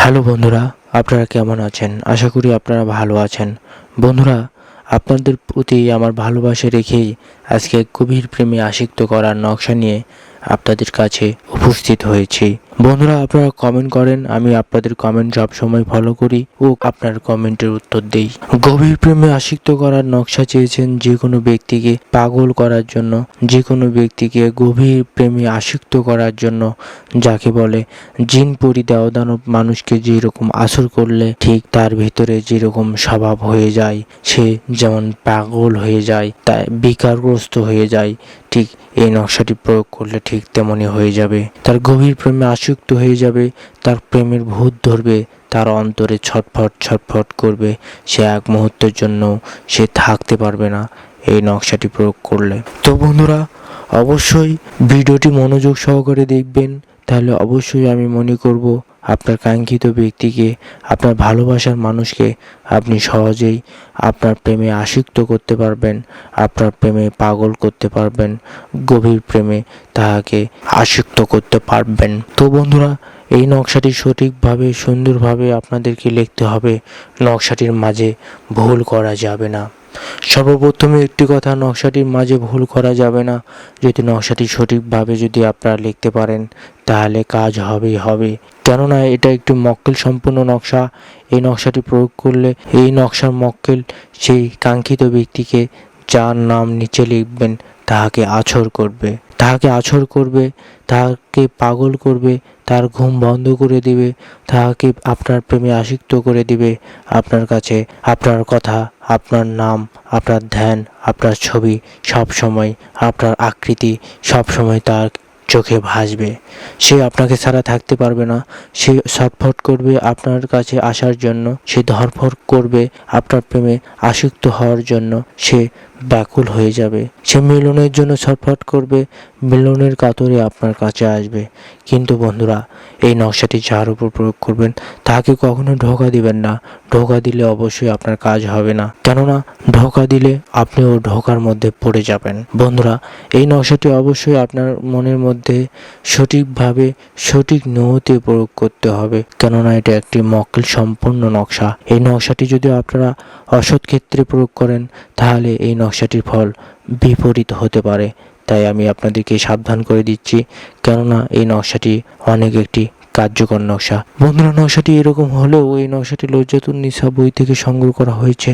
Hello বন্ধুরা, আপনারা কেমন আছেন? আশা করি আপনারা ভালো আছেন। বন্ধুরা, আপনাদের প্রতি আমার ভালোবাসা রেখেই আজকে গভীর প্রেমে আসক্ত করার নকশা নিয়ে আপনাদের কাছে উপস্থিত হয়েছি। বন্ধুরা, আপনারা কমেন্ট করেন, আমি আপনাদের কমেন্ট সবসময় ফলো করি ও আপনার কমেন্টের উত্তর দেই। গভীর প্রেমে আসক্ত করার নকশা চেয়েছেন যে কোনো ব্যক্তিকে পাগল করার জন্য যে কোনো ব্যক্তিকে গভীর প্রেমে আসক্ত করার জন্য, যাকে বলে জিন পরি দেওদানব মানুষকে যেরকম আসর করলে ঠিক তার ভিতরে যেরকম স্বভাব হয়ে যায়, সে যেমন পাগল হয়ে যায়, তাই বিকারগ্রস্ত হয়ে যায়, ঠিক এই নকশাটি প্রয়োগ করলে ঠিক তেমনই হয়ে যাবে। তার গভীর প্রেমে আসক্ত হয়ে যাবে, তার প্রেমের ভূত ধরবে, তার অন্তরে ছটফট ছটফট করবে, সে এক মুহূর্তের জন্য সে থাকতে পারবে না, এই নকশাটি প্রয়োগ করলে। তো বন্ধুরা, অবশ্যই ভিডিওটি মনোযোগ সহকারে দেখবেন, তাহলে অবশ্যই আমি মনে করব আপনার কাঙ্ক্ষিত ব্যক্তিকে, আপনার ভালোবাসার মানুষকে আপনি সহজেই আপনার প্রেমে আসক্ত করতে পারবেন, আপনার প্রেমে পাগল করতে পারবেন, গভীর প্রেমে তাহাকে আসক্ত করতে পারবেন। তো বন্ধুরা, এই নকশাটি সঠিকভাবে, সুন্দরভাবে আপনাদেরকে লিখতে হবে। নকশাটির মাঝে ভুল করা যাবে না। সর্বপ্রথমে একটি কথা নকশাটির মাঝে ভুল করা যাবে না। যদি নকশাটি সঠিকভাবে যদি আপনারা লিখতে পারেন, তাহলে কাজ হবেই হবে। কেননা এটা একটি মক্কেল সম্পূর্ণ নকশা। এই নকশাটি প্রয়োগ করলে এই নকশার মক্কেল সেই কাঙ্ক্ষিত ব্যক্তিকে যার নাম নিচে লিখবেন, তাহাকে আছর করবে। তাহাকে আছর করবে, তাহাকে পাগল করবে, তার ঘুম বন্ধ করে দিবে, তাহাকে আপনার প্রেমে আসক্ত করে দিবে, আপনার কাছে আপনার কথা, আপনার নাম, আপনার ধ্যান, আপনার ছবি সব সময় আপনার আকৃতি সব সময় তার চোখে ভাসবে। সে আপনাকে ছাড়া থাকতে পারবে না। সে ছটফট করবে আপনার কাছে আসার জন্য। সে ধরফর করবে আপনার প্রেমে আসক্ত হওয়ার জন্য। সে ব্যাকুল হয়ে যাবে। সে মিলনের জন্য ছটফট করবে, মিলনের কাতরে আপনার কাছে আসবে। কিন্তু বন্ধুরা, এই নকশাটি যার উপর প্রয়োগ করবেন, তাকে কখনো ঢোকা দিবেন না। ঢোকা দিলে অবশ্যই আপনার কাজ হবে না। কেননা, ঢোকা দিলে আপনি ও ঢোকার মধ্যে পড়ে যাবেন। বন্ধুরা, এই নকশাটি অবশ্যই আপনার মনের মধ্যে সঠিকভাবে, সঠিক নিয়তে প্রয়োগ করতে হবে। কেননা, এটা একটি মক্কেল সম্পূর্ণ নকশা। এই নকশাটি যদি আপনারা অসৎ ক্ষেত্রে প্রয়োগ করেন, তাহলে এই নকশাটির ফল বিপরীত হতে পারে। তাই আমি আপনাদেরকে সাবধান করে দিচ্ছি। কেননা এই নকশাটি অনেক একটি কার্যকর নকশা। বন্ধুরা, নকশাটি এরকম হলেও এই নকশাটি লজ্জাতুন নিসা বই থেকে সংগ্রহ করা হয়েছে।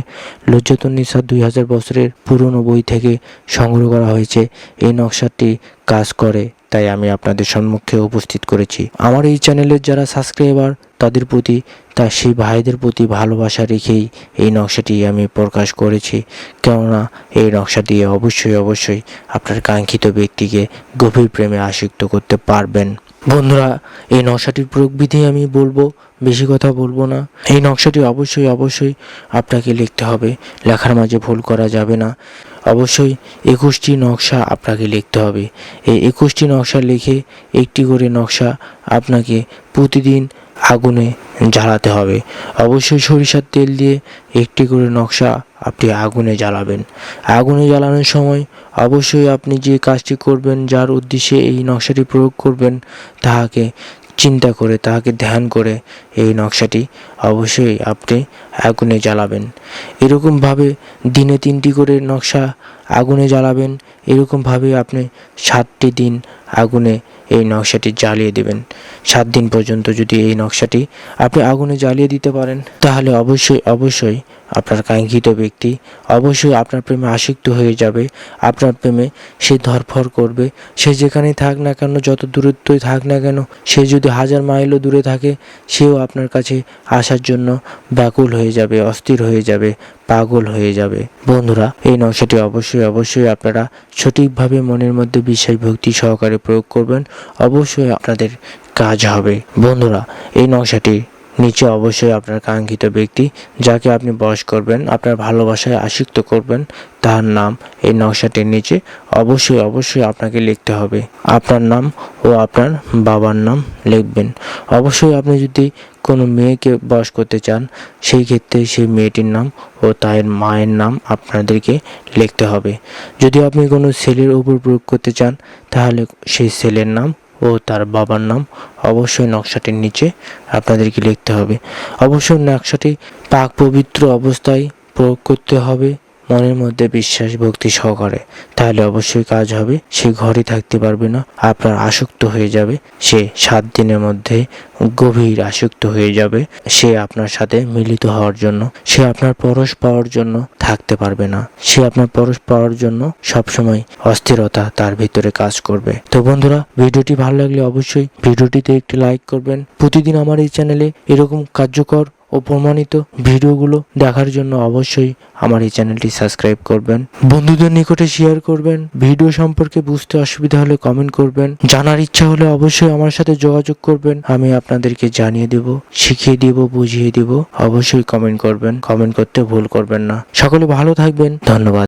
লজ্জাতুন নিসা দুই হাজার বছরের পুরনো বই থেকে সংগ্রহ করা হয়েছে। এই নকশাটি কাজ করে, তাই আমি আপনাদের সম্মুখে উপস্থিত করেছি। আমার এই চ্যানেলের যারা সাবস্ক্রাইবার, তাদের প্রতি তা সেই ভাইদের প্রতি ভালোবাসা রেখেই এই নকশাটি আমি প্রকাশ করেছি। কেননা, এই নকশা দিয়ে অবশ্যই অবশ্যই আপনার কাঙ্ক্ষিত ব্যক্তিকে গভীর প্রেমে আসক্ত করতে পারবেন। বন্ধুরা, এই নকশাটির প্রয়োগবিধি আমি বলব, বেশি কথা বলব না। এই নকশাটি অবশ্যই অবশ্যই আপনাকে লিখতে হবে। লেখার মাঝে ভুল করা যাবে না। অবশ্যই একুশটি নকশা আপনাকে লিখতে হবে। এই একুশটি নকশা লিখে একটি করে নকশা আপনাকে প্রতিদিন আগুনে জ্বালাতে হবে। অবশ্যই সরিষার তেল দিয়ে একটি করে নকশা আপনি আগুনে জ্বালাবেন। আগুনে জ্বালানোর সময় অবশ্যই আপনি যে কাজটি করবেন, যার উদ্দেশ্যে এই নকশাটি প্রয়োগ করবেন, তাহাকে চিন্তা করে, তাহাকে ধ্যান করে এই নকশাটি অবশ্যই আপনি আগুনে জ্বালাবেন। এরকমভাবে দিনে তিনটি করে নকশা আগুনে জ্বালাবেন, এরকমভাবে আপনি সাতটি দিন আগুনে এই নকশাটি জ্বালিয়ে দেবেন। সাত দিন পর্যন্ত যদি এই নকশাটি আপনি আগুনে জ্বালিয়ে দিতে পারেন, তাহলে অবশ্যই অবশ্যই আপনার কাঙ্ক্ষিত ব্যক্তি অবশ্যই আপনার প্রেমে আসক্ত হয়ে যাবে। আপনার প্রেমে সে ধরফর করবে। সে যেখানেই থাক না কেন, যত দূরত্বই থাক না কেন, সে যদি হাজার মাইলও দূরে থাকে, সেও আপনার কাছে আসার জন্য ব্যাকুল হয়ে যাবে, অস্থির হয়ে যাবে। পাগল হয়ে যাবে। বন্ধুরা, এই নকশাটি অবশ্যই অবশ্যই আপনারা সঠিকভাবে মনের মধ্যে বিশ্বাস ভক্তি সহকারে প্রয়োগ করবেন। অবশ্যই আপনাদের কাজ হবে। বন্ধুরা, এই নকশাটি নিচে অবশ্যই আপনার কাঙ্ক্ষিত ব্যক্তি, যাকে আপনি বস করবেন, আপনার ভালোবাসায় আসক্ত করবেন, তার নাম এই নকশাটির নিচে অবশ্যই অবশ্যই আপনাকে লিখতে হবে। আপনার নাম ও আপনার বাবার নাম লিখবেন। অবশ্যই আপনি যদি কোনো মেয়েকে বস করতে চান, সেই ক্ষেত্রে সেই মেয়েটির নাম ও তার মায়ের নাম আপনাদেরকে লিখতে হবে। যদি আপনি কোনো ছেলের উপর প্রয়োগ করতে চান, তাহলে সেই ছেলের নাম ও তার বাবার নাম অবশ্যই নকশাটির নিচে আপনাদেরকে লিখতে হবে। অবশ্যই নকশাটি পাক পবিত্র অবস্থায় প্রয়োগ করতে হবে। মনের মধ্যে বিশ্বাস ভক্তি সহকারে। তাহলে অবশ্যই কাজ হবে, সে ঘরে থাকতে পারবে না, আপনার আসক্ত হয়ে যাবে, সে সাত দিনের মধ্যে গভীর আসক্ত হয়ে যাবে, সে আপনার সাথে মিলিত হওয়ার জন্য, সে আপনার পরশ পাওয়ার জন্য থাকতে পারবে না, সে আপনার পরশ পাওয়ার জন্য সবসময় অস্থিরতা তার ভিতরে কাজ করবে। তো বন্ধুরা, ভিডিওটি ভালো লাগলে অবশ্যই ভিডিওটিতে একটি লাইক করবেন। প্রতিদিন আমার এই চ্যানেলে এরকম কার্যকর ও প্রমাণিত ভিডিওগুলো দেখার জন্য অবশ্যই আমার এই চ্যানেলটি সাবস্ক্রাইব করবেন। বন্ধুদের নিকটে শেয়ার করবেন। ভিডিও সম্পর্কে বুঝতে অসুবিধা হলে কমেন্ট করবেন। জানার ইচ্ছা হলে অবশ্যই আমার সাথে যোগাযোগ করবেন। আমি আপনাদেরকে জানিয়ে দেব, শিখিয়ে দেব, বুঝিয়ে দেব। অবশ্যই কমেন্ট করবেন। কমেন্ট করতে ভুল করবেন না। সকলে ভালো থাকবেন। ধন্যবাদ।